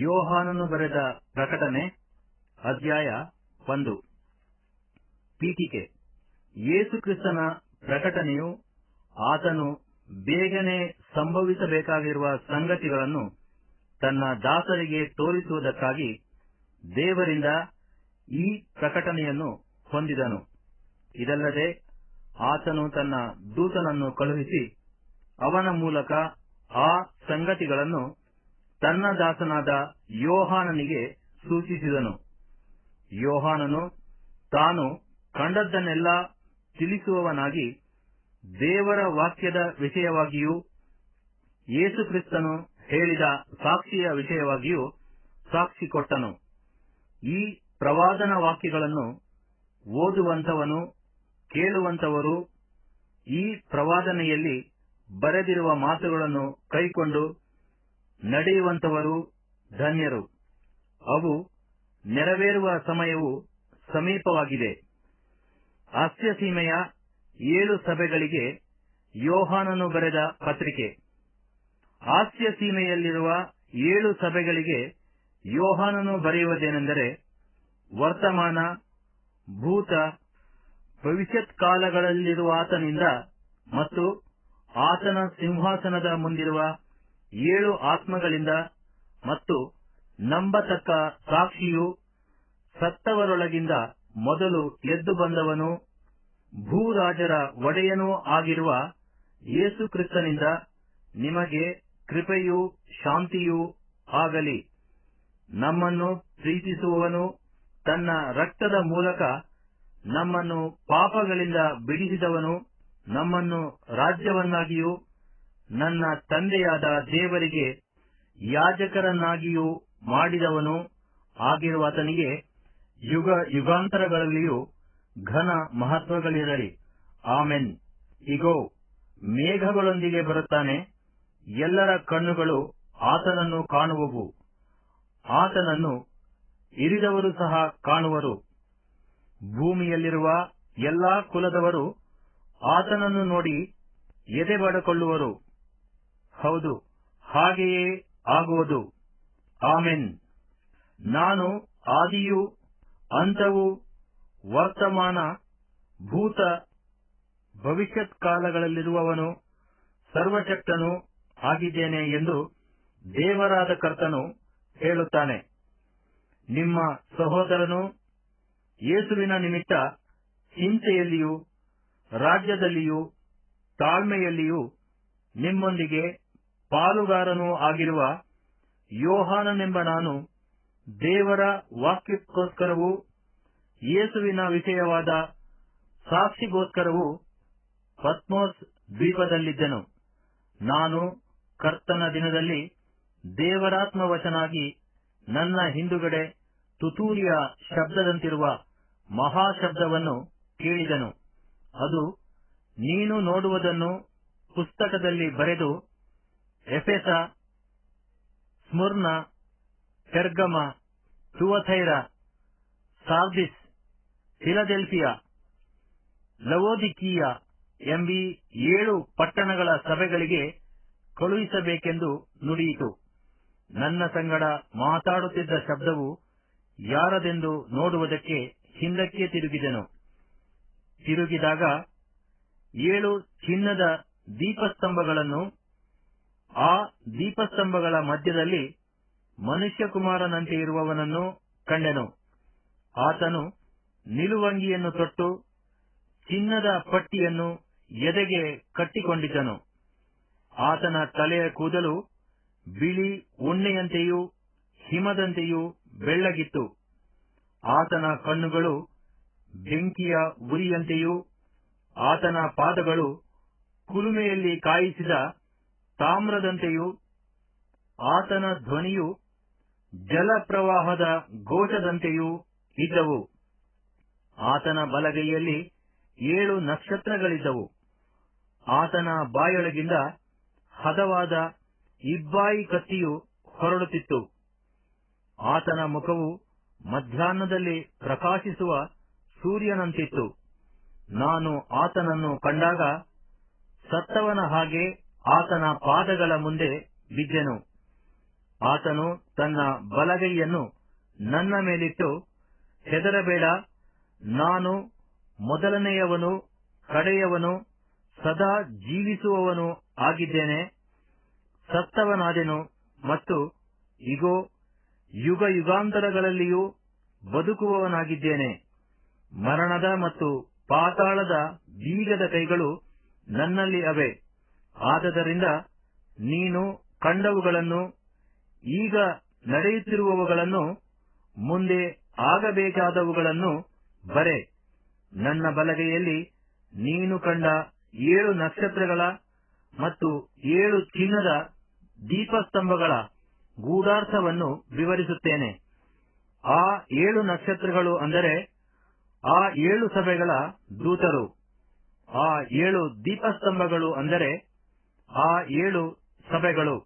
ಯೋಹಾನನು ಬರೆದ ಪ್ರಕಟಣೆ, ಅಧ್ಯಾಯ ಒಂದು. ಪೀಠಿಕೆ. ಯೇಸುಕ್ರಿಸ್ತನ ಪ್ರಕಟಣೆಯು ಆತನು ಬೇಗನೆ ಸಂಭವಿಸಬೇಕಾಗಿರುವ ಸಂಗತಿಗಳನ್ನು ತನ್ನ ದಾಸರಿಗೆ ತೋರಿಸುವುದಕ್ಕಾಗಿ ದೇವರಿಂದ ಈ ಪ್ರಕಟಣೆಯನ್ನು ಹೊಂದಿದನು. ಇದಲ್ಲದೆ ಆತನು ತನ್ನ ದೂತನನ್ನು ಕಳುಹಿಸಿ ಅವನ ಮೂಲಕ ಆ ಸಂಗತಿಗಳನ್ನು ತನ್ನ ದಾಸನಾದ ಯೋಹಾನನಿಗೆ ಸೂಚಿಸಿದನು. ಯೋಹಾನನು ತಾನು ಕಂಡದ್ದನ್ನೆಲ್ಲ ತಿಳಿಸುವವನಾಗಿ ದೇವರ ವಾಕ್ಯದ ವಿಷಯವಾಗಿಯೂ ಯೇಸುಕ್ರಿಸ್ತನು ಹೇಳಿದ ಸಾಕ್ಷಿಯ ವಿಷಯವಾಗಿಯೂ ಸಾಕ್ಷಿ ಕೊಟ್ಟನು. ಈ ಪ್ರವಾದನ ವಾಕ್ಯಗಳನ್ನು ಓದುವಂತವನು ಕೇಳುವಂತವರು ಈ ಪ್ರವಾದನೆಯಲ್ಲಿ ಬರೆದಿರುವ ಮಾತುಗಳನ್ನು ಕೈಕೊಂಡು ನಡೆಯುವಂತವರು ಧನ್ಯರು. ಅವು ನೆರವೇರುವ ಸಮಯವು ಸಮೀಪವಾಗಿದೆ. ಸೀಮೆಯ ಏಳು ಸಭೆಗಳಿಗೆ ಯೋಹಾನನು ಬರೆದ ಪತ್ರಿಕೆ. ಆಸ್ಯ ಸೀಮೆಯಲ್ಲಿರುವ ಏಳು ಸಭೆಗಳಿಗೆ ಯೋಹಾನನು ಬರೆಯುವುದೇನೆಂದರೆ, ವರ್ತಮಾನ, ಭೂತ ಭವಿಷ್ಯತ್ ಕಾಲಗಳಲ್ಲಿರುವ ಆತನಿಂದ ಮತ್ತು ಆತನ ಸಿಂಹಾಸನದ ಮುಂದಿರುವ ಏಳು ಆತ್ಮಗಳಿಂದ ಮತ್ತು ನಂಬತಕ್ಕ ಸಾಕ್ಷಿಯು ಸತ್ತವರೊಳಗಿಂದ ಮೊದಲು ಎದ್ದು ಬಂದವನು, ಭೂರಾಜರ ಒಡೆಯನೂ ಆಗಿರುವ ಯೇಸು ಕ್ರಿಸ್ತನಿಂದ ನಿಮಗೆ ಕೃಪೆಯೂ ಶಾಂತಿಯೂ ಆಗಲಿ. ನಮ್ಮನ್ನು ಪ್ರೀತಿಸುವವನು ತನ್ನ ರಕ್ತದ ಮೂಲಕ ನಮ್ಮನ್ನು ಪಾಪಗಳಿಂದ ಬಿಡಿಸಿದವನು, ನಮ್ಮನ್ನು ರಾಜ್ಯವನ್ನಾಗಿಯೂ ನನ್ನ ತಂದೆಯಾದ ದೇವರಿಗೆ ಯಾಜಕರನ್ನಾಗಿಯೂ ಮಾಡಿದವನು ಆಗಿರುವ ಆತನಿಗೆ ಯುಗ ಯುಗಾಂತರಗಳಲ್ಲಿಯೂ ಘನ ಮಹತ್ವಗಳಿರಲಿ. ಆಮೆನ್. ಇಗೋ, ಮೇಘಗಳೊಂದಿಗೆ ಬರುತ್ತಾನೆ. ಎಲ್ಲರ ಕಣ್ಣುಗಳು ಆತನನ್ನು ಕಾಣುವವು. ಆತನನ್ನು ಇರಿದವರು ಸಹ ಕಾಣುವರು. ಭೂಮಿಯಲ್ಲಿರುವ ಎಲ್ಲಾ ಕುಲದವರು ಆತನನ್ನು ನೋಡಿ ಎದೆ ಬಡಕೊಳ್ಳುವರು ಹೌದು, ಹಾಗೆಯೇ ಆಗುವುದು. ಆಮೆನ್. ನಾನು ಆದಿಯು, ಅಂತವು, ವರ್ತಮಾನ, ಭೂತ ಭವಿಷ್ಯತ್ ಕಾಲಗಳಲ್ಲಿರುವವನು ಸರ್ವಶಕ್ತನು ಆಗಿದ್ದೇನೆ ಎಂದು ದೇವರಾದ ಕರ್ತನು ಹೇಳುತ್ತಾನೆ. ನಿಮ್ಮ ಸಹೋದರನು ಯೇಸುವಿನ ನಿಮಿತ್ತ ಹಿಂಸೆಯಲ್ಲಿಯೂ, ರಾಜ್ಯದಲ್ಲಿಯೂ, ತಾಳ್ಮೆಯಲ್ಲಿಯೂ ನಿಮ್ಮೊಂದಿಗೆ ಪಾಲುಗಾರನೂ ಆಗಿರುವ ಯೋಹಾನನೆಂಬ ನಾನು ದೇವರ ವಾಕ್ಯಕ್ಕೋಸ್ಕರವೂ ಯೇಸುವಿನ ವಿಷಯವಾದ ಸಾಕ್ಷಿಗೋಸ್ಕರವೂ ಪತ್ಮೋಸ್ ದ್ವೀಪದಲ್ಲಿದ್ದನು. ನಾನು ಕರ್ತನ ದಿನದಲ್ಲಿ ದೇವರಾತ್ಮವಶನಾಗಿ ನನ್ನ ಹಿಂದುಗಡೆ ತುತೂರಿಯ ಶಬ್ದದಂತಿರುವ ಮಹಾಶಬ್ದವನ್ನು ಕೇಳಿದನು. ಅದು ನೀನು ನೋಡುವುದನ್ನು ಪುಸ್ತಕದಲ್ಲಿ ಬರೆದು ಎಫೆಸ, ಸ್ಮುರ್ನ ಪೆರ್ಗಮ ಸುವಥೈರ, ಸಾರ್ದಿಸ್, ಫಿಲಡೆಲ್ಫಿಯಾ, ಲವೋದಿಕೀಯ ಎಂಬೀ ಏಳು ಪಟ್ಟಣಗಳ ಸಭೆಗಳಿಗೆ ಕಳುಹಿಸಬೇಕೆಂದು ನುಡಿಯಿತು. ನನ್ನ ಸಂಗಡ ಮಾತಾಡುತ್ತಿದ್ದ ಶಬ್ದವು ಯಾರದೆಂದು ನೋಡುವುದಕ್ಕೆ ಹಿಂದಕ್ಕೆ ತಿರುಗಿದೆನು. ತಿರುಗಿದಾಗ ಏಳು ಚಿನ್ನದ ದೀಪಸ್ತಂಭಗಳನ್ನು ಆ ದೀಪಸ್ತಂಭಗಳ ಮಧ್ಯದಲ್ಲಿ ಮನುಷ್ಯಕುಮಾರನಂತೆ ಇರುವವನನ್ನು ಕಂಡೆನು. ಆತನು ನಿಲುವಂಗಿಯನ್ನು ತೊಟ್ಟು ಚಿನ್ನದ ಪಟ್ಟಿಯನ್ನು ಎದೆಗೆ ಕಟ್ಟಿಕೊಂಡಿದ್ದನು. ಆತನ ತಲೆಯ ಕೂದಲು ಬಿಳಿ ಉಣ್ಣೆಯಂತೆಯೂ ಹಿಮದಂತೆಯೂ ಬೆಳ್ಳಗಿತ್ತು. ಆತನ ಕಣ್ಣುಗಳು ಬೆಂಕಿಯ ಉರಿಯಂತೆಯೂ ಆತನ ಪಾದಗಳು ಕುಲುಮೆಯಲ್ಲಿ ಕಾಯಿಸಿದ ತಾಮ್ರದಂತೆಯೂ ಆತನ ಧ್ವನಿಯು ಜಲಪ್ರವಾಹದ ಘೋಷದಂತೆಯೂ ಇದ್ದವು. ಆತನ ಬಲಗೈಯಲ್ಲಿ ಏಳು ನಕ್ಷತ್ರಗಳಿದ್ದವು. ಆತನ ಬಾಯೊಳಗಿಂದ ಹದವಾದ ಇಬ್ಬಾಯಿ ಕತ್ತಿಯು ಹೊರಡುತ್ತಿತ್ತು. ಆತನ ಮುಖವು ಮಧ್ಯಾಹ್ನದಲ್ಲಿ ಪ್ರಕಾಶಿಸುವ ಸೂರ್ಯನಂತಿತ್ತು. ನಾನು ಆತನನ್ನು ಕಂಡಾಗ ಸತ್ತವನ ಹಾಗೆ ಆತನ ಪಾದಗಳ ಮುಂದೆ ಬಿದ್ದೆನು. ಆತನು ತನ್ನ ಬಲಗೈಯನ್ನು ನನ್ನ ಮೇಲಿಟ್ಟು, ಹೆದರಬೇಡ, ನಾನು ಮೊದಲನೆಯವನು, ಕಡೆಯವನು, ಸದಾ ಜೀವಿಸುವವನು ಆಗಿದ್ದೇನೆ. ಸತ್ತವನಾದೆನು ಮತ್ತು ಇಗೋ, ಯುಗ ಯುಗಾಂತರಗಳಲ್ಲಿಯೂ ಬದುಕುವವನಾಗಿದ್ದೇನೆ. ಮರಣದ ಮತ್ತು ಪಾತಾಳದ ಬೀಗದ ಕೈಗಳು ನನ್ನಲ್ಲಿ ಅವೆ. ಆದದರಿಂದ ನೀನು ಕಂಡವುಗಳನ್ನು ಈಗ ನಡೆಯುತ್ತಿರುವವುಗಳನ್ನು ಮುಂದೆ ಆಗಬೇಕಾದವುಗಳನ್ನು ಬರೆ. ನನ್ನ ಬಲಗೆಯಲ್ಲಿ ನೀನು ಕಂಡ ಏಳು ನಕ್ಷತ್ರಗಳ ಮತ್ತು ಏಳು ಚಿನ್ನದ ದೀಪಸ್ತಂಭಗಳ ಗೂಢಾರ್ಥವನ್ನು ವಿವರಿಸುತ್ತೇನೆ. ಆ ಏಳು ನಕ್ಷತ್ರಗಳು ಅಂದರೆ ಆ ಏಳು ಸಭೆಗಳ ದೂತರು. ಆ ಏಳು ದೀಪಸ್ತಂಭಗಳು ಅಂದರೆ ಆ ಏಳು ಸಭೆಗಳು